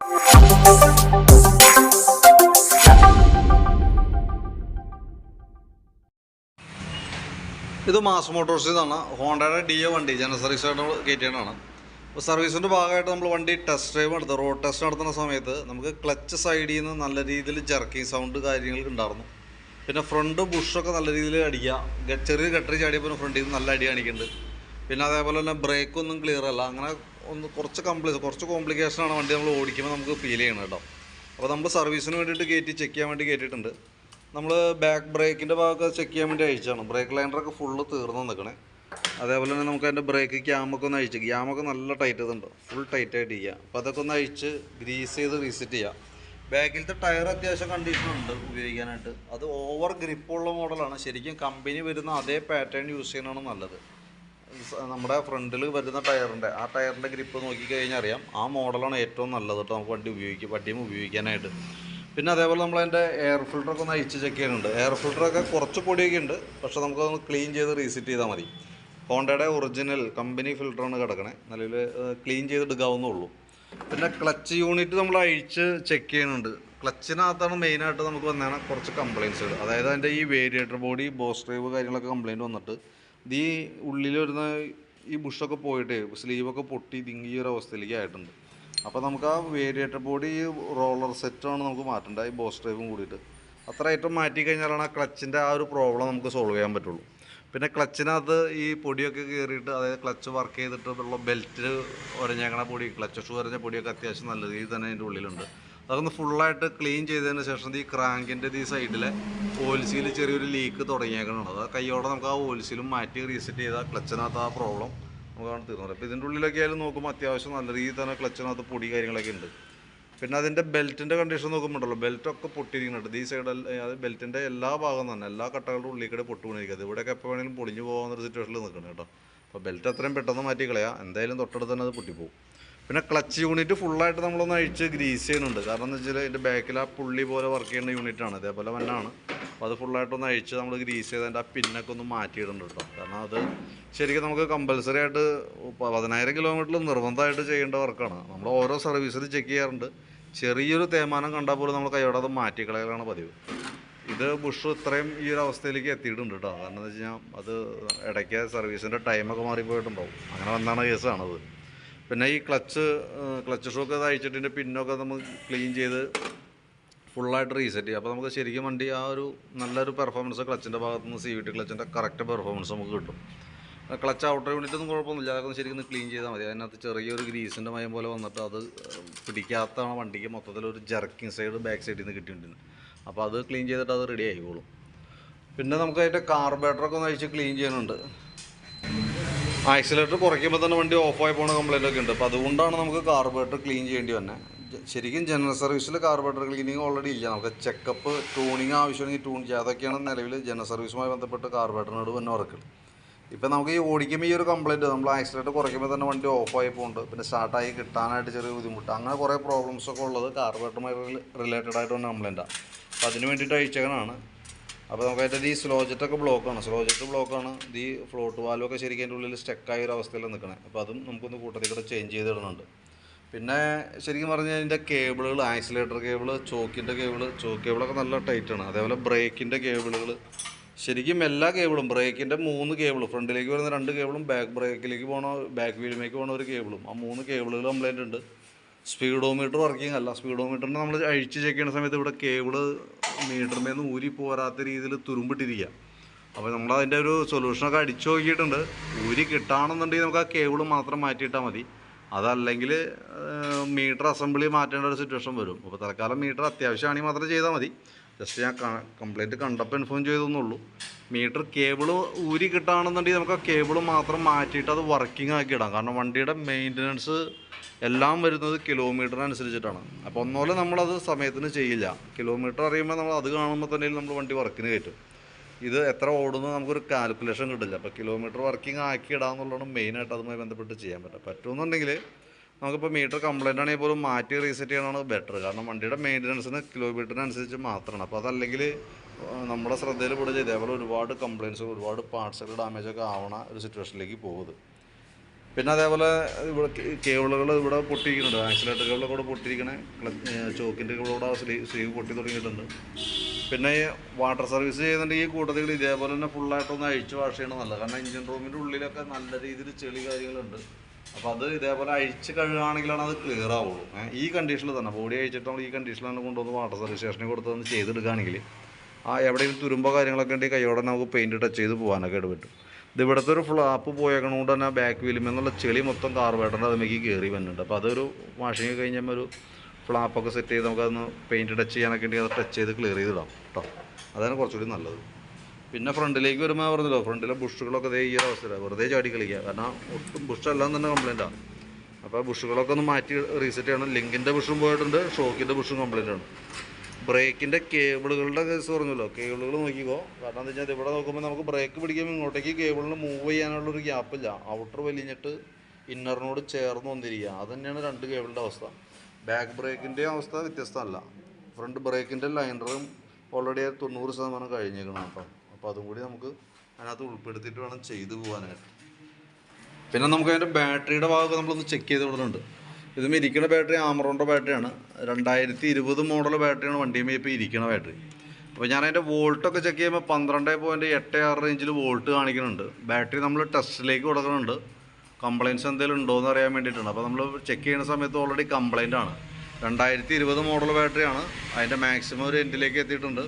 ഇത് മാസ് മോട്ടോഴ്സിൽ നിന്നാണ് ഹോണ്ടയുടെ ഡി എ വണ്ടി ജനറൽ സർവീസ് ആയിട്ട് കയറ്റിയതാണ് അപ്പോൾ സർവീസിന്റെ ഭാഗമായിട്ട് നമ്മൾ വണ്ടി ടെസ്റ്റ് ഡ്രൈവ് നടത്തുക റോഡ് ടെസ്റ്റ് നടത്തുന്ന സമയത്ത് നമുക്ക് ക്ലച്ച് സൈഡിൽ നിന്ന് നല്ല രീതിയിൽ ജർക്കിങ് സൗണ്ട് കാര്യങ്ങളൊക്കെ ഉണ്ടായിരുന്നു. പിന്നെ ഫ്രണ്ട് ബുഷൊക്കെ നല്ല രീതിയിൽ അടിക്കുക. ചെറിയ ഗട്ടറി ചാടിയപ്പോൾ ഫ്രണ്ടിൽ നിന്ന് നല്ല അടി കാണിക്കുന്നുണ്ട്. പിന്നെ അതേപോലെ തന്നെ ബ്രേക്കൊന്നും ക്ലിയർ അല്ല. അങ്ങനെ ഒന്ന് കുറച്ച് കംപ്ലീസ് കുറച്ച് കോംപ്ലിക്കേഷനാണ് വണ്ടി നമ്മൾ ഓടിക്കുമ്പോൾ നമുക്ക് ഫീൽ ചെയ്യണം കേട്ടോ അപ്പോൾ നമ്മൾ സർവീസിന് വേണ്ടിയിട്ട് കയറ്റി ചെക്ക് ചെയ്യാൻ വേണ്ടി കയറ്റിയിട്ടുണ്ട് നമ്മൾ ബാക്ക് ബ്രേക്കിന്റെ ഭാഗമൊക്കെ ചെക്ക് ചെയ്യാൻ വേണ്ടി അയച്ചാണ് ബ്രേക്ക് ലൈനറൊക്കെ ഫുള്ള് തീർന്നു നിൽക്കണേ. അതേപോലെ തന്നെ നമുക്ക് അതിന്റെ ബ്രേക്ക് ക്യാമൊക്കെ ഒന്ന് അഴിച്ച് ക്യാമൊക്കെ നല്ല ടൈറ്റ് ഇതുണ്ട്. ഫുൾ ടൈറ്റ് ആയിട്ട് ചെയ്യുക അപ്പോൾ അതൊക്കെ ഒന്ന് അഴിച്ച് ഗ്രീസ് ചെയ്ത് റീസെറ്റ് ചെയ്യുക ബാക്കിലത്തെ ടയർ അത്യാവശ്യം കണ്ടീഷൻ ഉണ്ട് ഉപയോഗിക്കാനായിട്ട്. അത് ഓവർ ഗ്രിപ്പുള്ള മോഡലാണ് ശരിക്കും കമ്പനി വരുന്ന അതേ പാറ്റേൺ യൂസ് ചെയ്യുന്നതാണ് നല്ലത്. നമ്മുടെ ഫ്രണ്ടിൽ വരുന്ന ടയറിന്റെ ആ ടയറിന്റെ ഗ്രിപ്പ് നോക്കിക്കഴിഞ്ഞാൽ അറിയാം ആ മോഡലാണ് ഏറ്റവും നല്ലത് കേട്ടോ നമുക്ക് വണ്ടി ഉപയോഗിക്കും വണ്ടിയും ഉപയോഗിക്കാനായിട്ട്. പിന്നെ അതേപോലെ നമ്മൾ അതിന്റെ എയർ ഫിൽറ്ററൊക്കെ ഒന്ന് അഴിച്ച് ചെക്ക് ചെയ്യുന്നുണ്ട് എയർ ഫിൽറ്ററൊക്കെ കുറച്ച് പൊടിയൊക്കെ ഉണ്ട് പക്ഷേ നമുക്കതൊന്ന് ക്ലീൻ ചെയ്ത് റീസെറ്റ് ചെയ്താൽ മതി. ഹോണ്ടയുടെ ഒറിജിനൽ കമ്പനി ഫിൽറ്ററാണ് കിടക്കണേ. നിലവിൽ ക്ലീൻ ചെയ്തെടുക്കാവുന്നുള്ളൂ പിന്നെ ക്ലച്ച് യൂണിറ്റ് നമ്മൾ അഴിച്ച് ചെക്ക് ചെയ്യുന്നുണ്ട്. ക്ലച്ചിനകത്താണ് മെയിനായിട്ട് നമുക്ക് വന്നതാണ് കുറച്ച് കംപ്ലയിൻസുകൾ അതായത് അതിന്റെ ഈ വേരിയേറ്റർ ബോഡി ബോസ് ഡ്രൈവ് കാര്യങ്ങളൊക്കെ കംപ്ലയിന്റ് വന്നിട്ട് ഇത് ഈ ഉള്ളിൽ വരുന്ന ഈ ബുഷൊക്കെ പോയിട്ട് സ്ലീവൊക്കെ പൊട്ടി തിങ്ങി ഒരു അവസ്ഥയിലേക്ക് ആയിട്ടുണ്ട്. അപ്പോൾ നമുക്ക് ആ വേരിയേറ്റർ ബോഡി ഈ റോളർ സെറ്റാണ് നമുക്ക് മാറ്റേണ്ടത് ഈ ബോസ് ഡ്രൈവും കൂടിയിട്ട്. അത്ര ഐറ്റം മാറ്റി കഴിഞ്ഞാലാണ് ആ ക്ലച്ചിന്റെ ആ ഒരു പ്രോബ്ലം നമുക്ക് സോൾവ് ചെയ്യാൻ പറ്റുള്ളൂ. പിന്നെ ക്ലച്ചിനകത്ത് ഈ പൊടിയൊക്കെ കയറിയിട്ട് അതായത് ക്ലച്ച് വർക്ക് ചെയ്തിട്ട് ഉള്ള ബെൽറ്റ് ഉരഞ്ഞേക്കണ പൊടി ക്ലച്ച് ഷൂ ഉരഞ്ഞ പൊടിയൊക്കെ അത്യാവശ്യം നല്ല രീതിയിൽ തന്നെ അതിന്റെ ഉള്ളിലുണ്ട്. അതൊന്ന് ഫുള്ളായിട്ട് ക്ലീൻ ചെയ്തതിന് ശേഷം ഈ ക്രാങ്കിന്റെ ഈ സൈഡിലെ ഓയിൽസിയിൽ ചെറിയൊരു ലീക്ക് തുടങ്ങിയേക്കണുണ്ട്. അത് കൈയോടെ നമുക്ക് ആ ഓയിൽസിലും മാറ്റി റീസെറ്റ് ചെയ്താൽ ക്ലച്ചിനകത്ത് ആ പ്രോബ്ലം നമുക്കാണ് തീർന്നത് അപ്പോൾ ഇതിന്റെ ഉള്ളിലൊക്കെ ആയാലും നോക്കുമ്പോൾ അത്യാവശ്യം നല്ല രീതിയിൽ തന്നെ ക്ലച്ചിനകത്ത് പൊടി കാര്യങ്ങളൊക്കെ ഉണ്ട്. പിന്നെ അതിന്റെ ബെൽറ്റിന്റെ കണ്ടീഷൻ നോക്കുമ്പോണ്ടല്ലോ ബെൽറ്റൊക്കെ പൊട്ടിയിരിക്കുന്നുണ്ട്. ഈ സൈഡ് അത് ബെൽറ്റിന്റെ എല്ലാ ഭാഗം തന്നെ എല്ലാ കട്ടകളുടെ ഉള്ളിൽ കൂടെ പൊട്ടി ഇവിടെയൊക്കെ എപ്പോൾ വേണമെങ്കിലും പൊളിഞ്ഞു പോകാവുന്ന സിറ്റുവേഷനിൽ നിൽക്കണം കേട്ടോ. അപ്പോൾ ബെൽറ്റ് അത്രയും പെട്ടെന്ന് മാറ്റി കളയാം എന്തായാലും തൊട്ടടുത്ത് തന്നെ അത് പൊട്ടിപ്പോകും പിന്നെ ക്ലച്ച് യൂണിറ്റ് ഫുള്ളായിട്ട് നമ്മളൊന്ന് അഴിച്ച് ഗ്രീസ് ചെയ്യുന്നുണ്ട്. കാരണം എന്ന് വെച്ചാൽ ഇതിന്റെ ബാക്കിൽ ആ പുള്ളി പോലെ വർക്ക് ചെയ്യുന്ന യൂണിറ്റാണ് ഇതേപോലെ വന്നാണ് അപ്പോൾ അത് ഫുള്ളായിട്ടൊന്ന് അഴിച്ച് നമ്മൾ ഗ്രീസ് ചെയ്ത് അതിന്റെ ആ പിന്നൊക്കെ ഒന്ന് മാറ്റിയിടുന്നുണ്ട് കേട്ടോ. കാരണം അത് ശരിക്കും നമുക്ക് കമ്പൽസറി ആയിട്ട് പതിനായിരം കിലോമീറ്ററിൽ നിർബന്ധമായിട്ട് ചെയ്യേണ്ട വർക്കാണ് നമ്മൾ ഓരോ സർവീസിൽ ചെക്ക് ചെയ്യാറുണ്ട്. ചെറിയൊരു തേമാനം കണ്ടാൽ പോലും നമ്മൾ കൈയോടെ അത് മാറ്റിക്കളയലാണ് പതിവ്. ഇത് ബുഷ് ഇത്രയും ഈ ഒരു അവസ്ഥയിലേക്ക് എത്തിയിട്ടുണ്ട് കേട്ടോ. കാരണം എന്താ വെച്ച് കഴിഞ്ഞാൽ അത് ഇടയ്ക്ക് സർവീസിന്റെ ടൈമൊക്കെ മാറിപ്പോയിട്ടുണ്ടാവും. അങ്ങനെ വന്നാണ് കേസാണത് പിന്നെ ഈ ക്ലച്ച് ക്ലച്ച് ഷോക്ക് തയ്ച്ചിട്ടിന്റെ പിന്നൊക്കെ നമ്മൾ ക്ലീൻ ചെയ്ത് ഫുള്ളായിട്ട് റീസെറ്റ് ചെയ്യാം. അപ്പോൾ നമുക്ക് ശരിക്കും വണ്ടി ആ ഒരു നല്ലൊരു പെർഫോമൻസ് ക്ലച്ചിന്റെ ഭാഗത്തു നിന്ന് സി വി ടി ക്ലച്ചിന്റെ കറക്റ്റ് പെർഫോമൻസ് നമുക്ക് കിട്ടും. ക്ലച്ച് ഔട്ടർ യൂണിറ്റ് ഒന്നും കുഴപ്പമൊന്നുമില്ല. അതൊക്കെ ശരിക്കും ക്ലീൻ ചെയ്താൽ മതി. അതിനകത്ത് ചെറിയൊരു ഗ്രീസിന്റെ മയം പോലെ വന്നിട്ട് അത് പിടിക്കാത്തതാണ് വണ്ടിക്ക് മൊത്തത്തിലൊരു ജർക്കിങ് സൈഡ് ബാക്ക് സൈഡിൽ നിന്ന് കിട്ടിയിട്ടുണ്ട് അപ്പോൾ അത് ക്ലീൻ ചെയ്തിട്ട് അത് റെഡി ആയിക്കോളും. പിന്നെ നമുക്ക് അതിന്റെ കാർബേറ്ററൊക്കെ ഒന്ന് അഴിച്ച് ക്ലീൻ ചെയ്യുന്നുണ്ട് ആക്സിലേറ്റർ കുറയ്ക്കുമ്പോൾ തന്നെ വണ്ടി ഓഫ് ആയി പോകുന്ന കംപ്ലൈന്റ് ഒക്കെ ഉണ്ട്. അപ്പോൾ അതുകൊണ്ടാണ് നമുക്ക് കാർബേറ്റർ ക്ലീൻ ചെയ്യേണ്ടി വന്നത് ശരിക്കും ജനറൽ സർവീസിൽ കാർബേറ്റർ ക്ലീനിങ് ഓൾറെഡി ഇല്ല. നമുക്ക് ചെക്കപ്പ് ട്യൂണിങ് ആവശ്യമാണെങ്കിൽ ട്യൂൺ ചെയ്യുക അതൊക്കെയാണ് നിലവിൽ ജനറൽ സർവീസുമായി ബന്ധപ്പെട്ട് കാർബേറ്ററിനോട് തന്നെ വർക്കുകൾ ഇപ്പം നമുക്ക് ഈ ഓടിക്കുമ്പോൾ ഈ ഒരു കംപ്ലൈന്റ് നമ്മൾ ആക്സിലേറ്റർ കുറയ്ക്കുമ്പോൾ തന്നെ വണ്ടി ഓഫ് ആയി പോകുന്നുണ്ട് പിന്നെ സ്റ്റാർട്ടായി കിട്ടാനായിട്ട് ചെറിയ ബുദ്ധിമുട്ട്. അങ്ങനെ കുറേ പ്രോബ്ലംസ് ഒക്കെ ഉള്ളത് കാർബേറ്ററുമായി റിലേറ്റഡ് ആയിട്ട് വന്ന കംപ്ലൈന്റാണ് അപ്പോൾ അതിന് വേണ്ടിയിട്ട് അയച്ചേക്കണാണ് അപ്പോൾ നമുക്ക് അതിന്റെ ഈ സ്ലോ ജെറ്റൊക്കെ ബ്ലോക്കാണ് സ്ലോ ജെറ്റ് ബ്ലോക്കാണ് ഈ ഫ്ലോട്ട് വാൽവൊക്കെ ശരിക്കും അതിന്റെ ഉള്ളിൽ സ്റ്റക്കായ ഒരു അവസ്ഥയിൽ നിൽക്കണേ അപ്പോൾ അതും നമുക്കൊന്ന് കൂട്ടത്തിൽ കൂടെ ചേഞ്ച് ചെയ്തിടുന്നുണ്ട് പിന്നെ ശരിക്കും പറഞ്ഞാൽ അതിന്റെ കേബിളുകൾ ആക്സിലേറ്റർ കേബിൾ ചോക്കിന്റെ കേബിൾ ചോക്ക് കേബിളൊക്കെ നല്ല ടൈറ്റാണ് അതേപോലെ ബ്രേക്കിന്റെ കേബിളുകൾ ശരിക്കും എല്ലാ കേബിളും ബ്രേക്കിന്റെ മൂന്ന് കേബിൾ ഫ്രണ്ടിലേക്ക് വരുന്ന രണ്ട് കേബിളും ബാക്ക് ബ്രേക്കിലേക്ക് പോകണ ബാക്ക് വീലിലേക്ക് പോകണ ഒരു കേബിളും ആ മൂന്ന് കേബിളുകൾ കംപ്ലൈന്റ് ഉണ്ട്. സ്പീഡോമീറ്റർ വർക്കിംഗ് അല്ല. സ്പീഡോമീറ്ററിന് നമ്മൾ അഴിച്ച് ചെക്ക് ചെയ്യുന്ന സമയത്ത് ഇവിടെ കേബിൾ മീറ്ററിൽ നിന്ന് ഊരി പോരാത്ത രീതിയിൽ തുരുമ്പിട്ടിരിക്കുക അപ്പോൾ നമ്മൾ അതിന്റെ ഒരു സൊല്യൂഷനൊക്കെ അടിച്ചു നോക്കിയിട്ടുണ്ട്. ഊരി കിട്ടുകയാണെന്നുണ്ടെങ്കിൽ നമുക്ക് ആ കേബിൾ മാത്രം മാറ്റിയിട്ടാൽ മതി. അതല്ലെങ്കിൽ മീറ്റർ അസംബ്ലി മാറ്റേണ്ട ഒരു സിറ്റുവേഷൻ വരും. അപ്പോൾ തൽക്കാലം മീറ്റർ അത്യാവശ്യമാണെങ്കിൽ മാത്രം ചെയ്താൽ മതി. ജസ്റ്റ് ഞാൻ കംപ്ലൈന്റ് കണ്ടപ്പോൾ ഇൻഫോം ചെയ്തെന്നുള്ളൂ മീറ്റർ കേബിൾ ഊരി കിട്ടുകയാണെന്നുണ്ടെങ്കിൽ നമുക്ക് ആ കേബിൾ മാത്രം മാറ്റിയിട്ട് അത് വർക്കിംഗ് ആക്കി ഇടാം. കാരണം വണ്ടിയുടെ മെയിന്റനൻസ് എല്ലാം വരുന്നത് കിലോമീറ്ററിനനുസരിച്ചിട്ടാണ് അപ്പോൾ ഒന്നുപോലെ നമ്മളത് സമയത്തിന് ചെയ്യില്ല. കിലോമീറ്റർ അറിയുമ്പോൾ നമ്മൾ അത് കാണുമ്പോൾ തന്നെ നമ്മൾ വണ്ടി വർക്കിന് കയറ്റും. ഇത് എത്ര ഓടുന്നു നമുക്കൊരു കാൽക്കുലേഷൻ കിട്ടില്ല. അപ്പോൾ കിലോമീറ്റർ വർക്കിംഗ് ആക്കി ഇടാന്നുള്ളതാണ് മെയിനായിട്ട് അതുമായി ബന്ധപ്പെട്ട് ചെയ്യാൻ പറ്റുക. പറ്റുമെന്നുണ്ടെങ്കിൽ നമുക്കിപ്പോൾ മീറ്റർ കംപ്ലൈന്റ് ആണെങ്കിൽ പോലും മാറ്റി റീസെറ്റ് ചെയ്യണമാണ് ബെറ്റർ കാരണം വണ്ടിയുടെ മെയിന്റനൻസിന് കിലോമീറ്ററിനനുസരിച്ച് മാത്രമാണ്. അപ്പോൾ അതല്ലെങ്കിൽ നമ്മുടെ ശ്രദ്ധയിൽ പെടുക ഇതേപോലെ ഒരുപാട് കംപ്ലയിൻസ് ഒരുപാട് പാർട്സുകൾ ഡാമേജ് ഒക്കെ ആവണ ഒരു സിറ്റുവേഷനിലേക്ക് പോകുന്നത്. പിന്നെ അതേപോലെ ഇവിടെ കേബിളുകൾ ഇവിടെ പൊട്ടിയിരിക്കുന്നുണ്ട്. ആക്സിലേറ്റർ കേബിളൊക്കെ കൂടെ പൊട്ടിയിരിക്കണേ ചോക്കിന്റെ കൂടെ സ്ലീവ് പൊട്ടി തുടങ്ങിയിട്ടുണ്ട്. പിന്നെ ഈ വാട്ടർ സർവീസ് ചെയ്യുന്നുണ്ടെങ്കിൽ ഈ കൂട്ടത്തിൽ ഇതേപോലെ തന്നെ ഫുള്ളായിട്ടൊന്ന് അഴിച്ച് വാഷ് ചെയ്യണം നല്ലത്. കാരണം എഞ്ചിൻ റൂമിന്റെ ഉള്ളിലൊക്കെ നല്ല രീതിയിൽ ചെളി കാര്യങ്ങളുണ്ട്. അപ്പോൾ അത് ഇതേപോലെ അഴിച്ച് കഴുകുകയാണെങ്കിലാണ് അത് ക്ലിയർ ആവുള്ളൂ. ഈ കണ്ടീഷനിൽ തന്നെ. ബോഡി അഴിച്ചിട്ട് നമ്മൾ ഈ കണ്ടീഷനിലാണ് കൊണ്ടുവന്ന് വാട്ടർ സർവീസ് സ്റ്റേഷനിൽ കൊടുത്തൊന്ന് ചെയ്തെടുക്കുകയാണെങ്കിൽ ആ എവിടെയെങ്കിലും തുരുമ്പോ കാര്യങ്ങളൊക്കെ ഉണ്ടെങ്കിൽ കൈയോടെ നമുക്ക് പെയിന്റ് ടച്ച് ചെയ്ത് പോകാനൊക്കെ ഇട പറ്റും ഇത് ഇവിടുത്തെ ഒരു ഫ്ലാപ്പ് പോയേക്കണോണ്ട് തന്നെ ബാക്ക് വീലും എന്നുള്ള ചെളി മൊത്തം കാർബേറ്ററിന്റെ അതിലേക്ക് കയറി വരുന്നുണ്ട് അപ്പോൾ അതൊരു വാഷിങ് കഴിഞ്ഞാൽ ഒരു ഫ്ലാപ്പൊക്കെ സെറ്റ് ചെയ്ത് നമുക്കതൊന്ന് പെയിന്റ് ടച്ച് ചെയ്യാനൊക്കെ ഉണ്ടെങ്കിൽ അത് ടച്ച് ചെയ്ത് ക്ലിയർ ചെയ്തിടാം കേട്ടോ അതാണ് കുറച്ചുകൂടി നല്ലത്. പിന്നെ ഫ്രണ്ടിലേക്ക് വരുമ്പോൾ പറഞ്ഞല്ലോ ഫ്രണ്ടിലെ ബുഷുകളൊക്കെ ദേ ഈ ഒരു വെറുതെ ചാടി കളിക്കുക കാരണം ഒട്ടും ബുഷെല്ലാം തന്നെ കംപ്ലൈന്റാണ് അപ്പോൾ ബുഷുകളൊക്കെ ഒന്ന് മാറ്റി റീസെറ്റ് ചെയ്യണം. ലിങ്കിന്റെ ബുഷും പോയിട്ടുണ്ട് ഷോക്കിന്റെ ബുഷും കംപ്ലൈന്റ് ആണ്. ബ്രേക്കിന്റെ കേബിളുകളുടെ കേസ് പറഞ്ഞല്ലോ. കേബിളുകൾ നോക്കിക്കോ. കാരണം എന്താ വെച്ചാൽ ഇവിടെ നോക്കുമ്പോൾ നമുക്ക് ബ്രേക്ക് പിടിക്കുമ്പോൾ ഇങ്ങോട്ടേക്ക് കേബിളിന് മൂവ് ചെയ്യാനുള്ളൊരു ഗ്യാപ്പില്ല ഔട്ടർ വലിഞ്ഞിട്ട് ഇന്നറിനോട് ചേർന്ന് വന്നിരിക്കുക അത് തന്നെയാണ് രണ്ട് കേബിളിന്റെ അവസ്ഥ. ബാക്ക് ബ്രേക്കിന്റെ അവസ്ഥ വ്യത്യസ്തമല്ല. ഫ്രണ്ട് ബ്രേക്കിന്റെ ലൈനറും ഓൾറെഡി തൊണ്ണൂറ് ശതമാനം കഴിഞ്ഞേക്കണം കേട്ടോ അപ്പോൾ അതും കൂടി നമുക്ക് അതിനകത്ത് ഉൾപ്പെടുത്തിയിട്ട് വേണം ചെയ്തു പോകാനായിട്ട് പിന്നെ നമുക്ക് അതിന്റെ ബാറ്ററിയുടെ ഭാഗമൊക്കെ നമ്മളൊന്ന് ചെക്ക് ചെയ്ത് വിടുന്നുണ്ട് ഇത് ഇരിക്കുന്ന ബാറ്ററി ആമറോണിന്റെ ബാറ്ററിയാണ്. രണ്ടായിരത്തി ഇരുപത് മോഡൽ ബാറ്ററിയാണ് വണ്ടിയുമ്പോൾ ഇപ്പോൾ ഇരിക്കുന്ന ബാറ്ററി. അപ്പോൾ ഞാൻ അതിന്റെ വോൾട്ടൊക്കെ ചെക്ക് ചെയ്യുമ്പോൾ പന്ത്രണ്ട് പോയിന്റ് എട്ട് ആറ് റേഞ്ചിൽ വോൾട്ട് കാണിക്കുന്നുണ്ട്. ബാറ്ററി നമ്മൾ ടെസ്റ്റിലേക്ക് കൊടുക്കുന്നുണ്ട്. കംപ്ലയിൻസ് എന്തെങ്കിലും ഉണ്ടോ എന്ന് അറിയാൻ വേണ്ടിയിട്ടാണ്. അപ്പോൾ നമ്മൾ ചെക്ക് ചെയ്യുന്ന സമയത്ത് ഓൾറെഡി കംപ്ലയിന്റ് ആണ്. രണ്ടായിരത്തി ഇരുപത് മോഡൽ ബാറ്ററിയാണ് അതിന്റെ മാക്സിമം ഒരു എൻഡിലേക്ക് എത്തിയിട്ടുണ്ട്.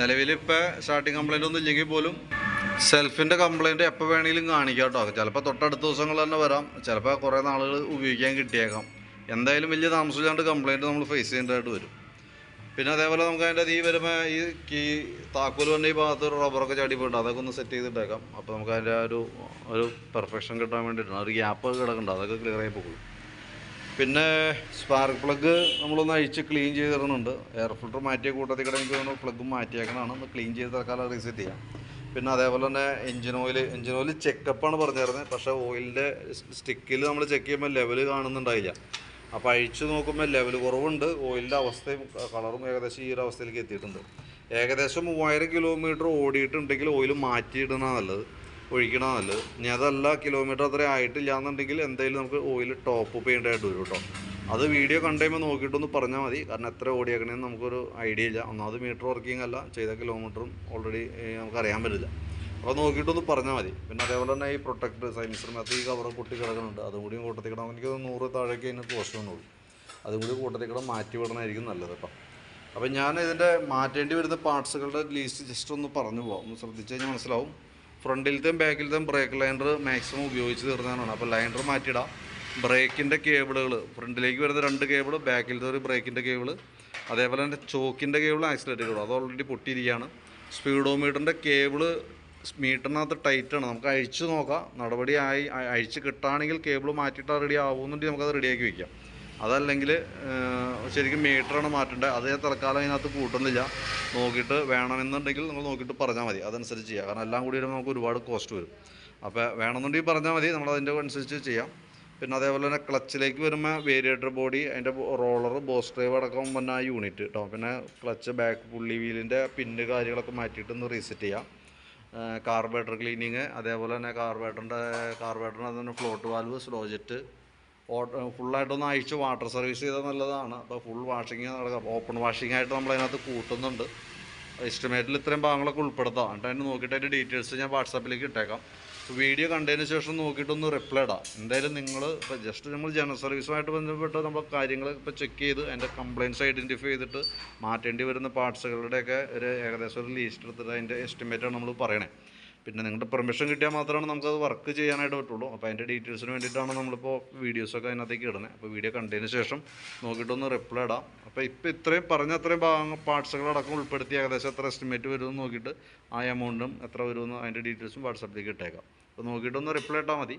നിലവിൽ ഇപ്പോൾ സ്റ്റാർട്ടിങ് കംപ്ലയിന്റ് ഒന്നും ഇല്ലെങ്കിൽ പോലും സെൽഫിന്റെ കംപ്ലയിന്റ് എപ്പോൾ വേണമെങ്കിലും കാണിക്കാം കേട്ടോ. ചിലപ്പോൾ തൊട്ടടുത്ത ദിവസങ്ങൾ തന്നെ വരാം. ചിലപ്പോൾ കുറേ നാളുകൾ ഉപയോഗിക്കാൻ കിട്ടിയേക്കാം. എന്തായാലും വലിയ താമസമില്ലാണ്ട് കംപ്ലയിന്റ് നമ്മൾ ഫേസ് ചെയ്യേണ്ടതായിട്ട് വരും. പിന്നെ അതേപോലെ നമുക്ക് അതിന്റെ ഈ വരുമ്പോൾ ഈ കീ താക്കോൽ വന്ന ഈ ഭാഗത്ത് റബ്ബറൊക്കെ ചാടി പോയിട്ട് അതൊക്കെ ഒന്ന് സെറ്റ് ചെയ്തിട്ടേക്കാം. അപ്പോൾ നമുക്ക് അതിന്റെ ഒരു ഒരു പെർഫെക്ഷൻ കിട്ടാൻ വേണ്ടിയിട്ടാണ്. ഒരു ഗ്യാപ്പ് കിടക്കണ്ട അതൊക്കെ ക്ലിയർ ആയി പോകുള്ളൂ പിന്നെ സ്പാർക്ക് പ്ലഗ് നമ്മളൊന്ന് അഴിച്ച് ക്ലീൻ ചെയ്ത് തരുന്നുണ്ട് എയർ ഫിൽറ്റർ മാറ്റിയ കൂട്ടത്തിൽ കൂടെ എനിക്ക് തോന്നുന്നു പ്ലഗ് മാറ്റിയേക്കണതാണ്. ഒന്ന് ക്ലീൻ ചെയ്ത് തൽക്കാലം റീസെറ്റ് ചെയ്യാം. പിന്നെ അതേപോലെ തന്നെ എഞ്ചിൻ ഓയിൽ എഞ്ചിൻ ഓയിൽ ചെക്കപ്പാണ് പറഞ്ഞിരുന്നത് പക്ഷേ ഓയിലിന്റെ സ്റ്റിക്കിൽ നമ്മൾ ചെക്ക് ചെയ്യുമ്പോൾ ലെവൽ കാണുന്നുണ്ടായില്ല. അപ്പോൾ അഴിച്ച് നോക്കുമ്പോൾ ലെവൽ കുറവുണ്ട്. ഓയിലിന്റെ അവസ്ഥയും കളറും ഏകദേശം ഈ ഒരു അവസ്ഥയിലേക്ക് എത്തിയിട്ടുണ്ട്. ഏകദേശം മൂവായിരം കിലോമീറ്റർ ഓടിയിട്ടുണ്ടെങ്കിൽ ഓയിൽ മാറ്റിയിടുന്നതാണ് നല്ലത്. ഒഴിക്കണ നല്ലത്. ഇനി അതല്ല കിലോമീറ്റർ അത്ര ആയിട്ടില്ല എന്നുണ്ടെങ്കിൽ എന്തായാലും നമുക്ക് ഓയിൽ ടോപ്പ് ചെയ്യേണ്ടതായിട്ട് വരും കേട്ടോ. അത് വീഡിയോ കണ്ടുമ്പോൾ നോക്കിയിട്ടൊന്ന് പറഞ്ഞാൽ മതി. കാരണം എത്ര ഓടിയാക്കണേന്ന് നമുക്കൊരു ഐഡിയ ഇല്ല. ഒന്നാമത് മീറ്റർ വർക്കിംഗ് അല്ല. ചെയ്ത കിലോമീറ്ററും ഓൾറെഡി നമുക്കറിയാൻ പറ്റില്ല. അപ്പോൾ നോക്കിയിട്ടൊന്ന് പറഞ്ഞാൽ മതി. പിന്നെ അതേപോലെ തന്നെ ഈ പ്രൊട്ടക്ട് സൈനിസ്റ്ററിനകത്ത് ഈ കവർ പൊട്ടി കിടക്കുന്നുണ്ട്. അതും കൂടി കൂട്ടത്തിൽ കിടക്കാൻ എനിക്ക് നൂറ് താഴേക്ക് അതിന് കോസ്റ്റ് വന്നുള്ളൂ അതും കൂടി കൂട്ടത്തിൽ കിടന്ന് മാറ്റി വിടണമായിരിക്കും നല്ലത് കേട്ടോ. അപ്പം ഞാൻ ഇതിന്റെ മാറ്റേണ്ടി വരുന്ന പാർട്സുകളുടെ ലിസ്റ്റ് ജസ്റ്റ് ഒന്ന് പറഞ്ഞു പോകാം ഒന്ന് ശ്രദ്ധിച്ചു കഴിഞ്ഞാൽ മനസ്സിലാവും. ഫ്രണ്ടിലത്തെയും ബാക്കിലത്തെയും ബ്രേക്ക് ലൈനർ മാക്സിമം ഉപയോഗിച്ച് തീർന്നതാണ്. അപ്പോൾ ലൈനർ മാറ്റിയിടാം. ബ്രേക്കിന്റെ കേബിളുകൾ ഫ്രണ്ടിലേക്ക് വരുന്ന രണ്ട് കേബിൾ ബാക്കിലത്തെ ഒരു ബ്രേക്കിന്റെ കേബിൾ അതേപോലെ തന്നെ ചോക്കിന്റെ കേബിൾ ആക്സിലേറ്റർ കേബിൾ അത് ഓൾറെഡി പൊട്ടിയിരിക്കുകയാണ്. സ്പീഡോമീറ്ററിന്റെ കേബിൾ മീറ്ററിനകത്ത് ടൈറ്റാണ് നമുക്ക് അഴിച്ചു നോക്കാം. നടപടി ആയി. അഴിച്ച് കിട്ടുകയാണെങ്കിൽ കേബിൾ മാറ്റിയിട്ട് റെഡി ആവുന്നുണ്ടെങ്കിൽ നമുക്കത് റെഡിയാക്കി വെക്കാം. അതല്ലെങ്കിൽ ശരിക്കും മീറ്ററാണ് മാറ്റേണ്ടത്. അതേ തൽക്കാലം അതിനകത്ത് കൂട്ടുന്നില്ല. നോക്കിയിട്ട് വേണമെന്നുണ്ടെങ്കിൽ നിങ്ങൾ നോക്കിയിട്ട് പറഞ്ഞാൽ മതി. അതനുസരിച്ച് ചെയ്യാം. കാരണം എല്ലാം കൂടി നമുക്ക് ഒരുപാട് കോസ്റ്റ് വരും. അപ്പോൾ വേണമെന്നുണ്ടെങ്കിൽ പറഞ്ഞാൽ മതി. നമ്മൾ അതിന്റെ അനുസരിച്ച് ചെയ്യാം. പിന്നെ അതേപോലെ തന്നെ ക്ലച്ചിലേക്ക് വരുമ്പോൾ വേരിയേറ്റർ ബോഡി അതിന്റെ റോളർ ബോസ് ഡ്രൈവ് അടക്കം വന്ന യൂണിറ്റ് കേട്ടോ പിന്നെ ക്ലച്ച് ബാക്ക് പുള്ളി വീലിന്റെ പിന്ന് കാര്യങ്ങളൊക്കെ മാറ്റിയിട്ട് ഒന്ന് റീസെറ്റ് ചെയ്യാം. കാർബേറ്റർ ക്ലീനിങ് അതേപോലെ തന്നെ കാർബേറ്ററിന്റെ കാർബേറ്ററിന്റെ അതിന് ഫ്ലോട്ട് വാൽവ് സ്ലോ ജെറ്റ് ഫുള്ളായിട്ടൊന്ന് അഴിച്ച് വാട്ടർ സർവീസ് ചെയ്താൽ നല്ലതാണ്. അപ്പോൾ ഫുൾ വാഷിങ് നടക്കാം. ഓപ്പൺ വാഷിംഗ് ആയിട്ട് നമ്മൾ അതിനകത്ത് കൂട്ടുന്നുണ്ട് എസ്റ്റിമേറ്റിൽ ഇത്രയും ഭാഗങ്ങളൊക്കെ ഉൾപ്പെടുത്താം. എന്നിട്ട് അതിന് നോക്കിയിട്ട് അതിന്റെ ഡീറ്റെയിൽസ് ഞാൻ വാട്സാപ്പിലേക്ക് ഇട്ടേക്കാം. വീഡിയോ കണ്ടതിന് ശേഷം നോക്കിയിട്ടൊന്ന് റിപ്ലൈ ഇടാം. എന്തായാലും നിങ്ങൾ ഇപ്പോൾ ജസ്റ്റ് നമ്മൾ ജനറൽ സർവീസുമായിട്ട് ബന്ധപ്പെട്ട് നമ്മൾ കാര്യങ്ങൾ ഇപ്പോൾ ചെക്ക് ചെയ്ത് അതിന്റെ കംപ്ലയിൻസ് ഐഡന്റിഫൈ ചെയ്തിട്ട് മാറ്റേണ്ടി വരുന്ന പാർട്സുകളുടെയൊക്കെ ഒരു ഏകദേശം ഒരു ലീസ്റ്റ് എടുത്തിട്ട് അതിന്റെ എസ്റ്റിമേറ്റാണ് നമ്മൾ പറയണേ. പിന്നെ നിങ്ങളുടെ പെർമിഷൻ കിട്ടിയാൽ മാത്രമാണ് നമുക്കത് വർക്ക് ചെയ്യാനായിട്ട് പറ്റുള്ളൂ. അപ്പോൾ അതിന്റെ ഡീറ്റെയിൽസിന് വേണ്ടിയിട്ടാണ് നമ്മളിപ്പോൾ വീഡിയോസൊക്കെ അതിനകത്തേക്ക് ഇടുന്നത് അപ്പോൾ വീഡിയോ കണ്ടതിന് ശേഷം നോക്കിയിട്ടൊന്ന് റിപ്ലൈ ഇടാം. അപ്പോൾ ഇപ്പോൾ ഇത്രയും പറഞ്ഞ അത്രയും ഭാഗങ്ങൾ പാർട്സുകളടക്കം ഉൾപ്പെടുത്തി ഏകദേശം എത്ര എസ്റ്റിമേറ്റ് വരുമെന്ന് നോക്കിയിട്ട് ആ എമൗണ്ടും എത്ര വരുമെന്ന് അതിന്റെ ഡീറ്റെയിൽസും വാട്സപ്പിലേക്ക് ഇട്ടേക്കാം. അപ്പോൾ നോക്കിയിട്ടൊന്ന് റിപ്ലൈ ഇട്ടാൽ മതി.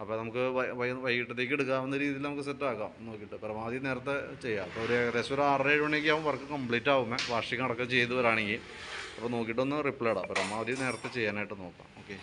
അപ്പോൾ നമുക്ക് വൈ- വൈകിട്ടത്തേക്ക് എടുക്കാവുന്ന രീതിയിൽ നമുക്ക് സെറ്റാക്കാം നോക്കിയിട്ട് പരമാവധി നേരത്തെ ചെയ്യാം. അപ്പോൾ ഒരു ഏകദേശം ഒരു ആറര ഏഴ് മണിയൊക്കെ ആകുമ്പോൾ വർക്ക് കംപ്ലീറ്റ് ആകുമ്പോൾ വാഷിംഗ് അടക്കം ചെയ്ത് വരാണെങ്കിൽ അപ്പോൾ നോക്കിയിട്ടൊന്ന് റിപ്ലൈ ഇടാം. പരമാവധി നേരത്തെ ചെയ്യാനായിട്ട് നോക്കാം. ഓക്കെ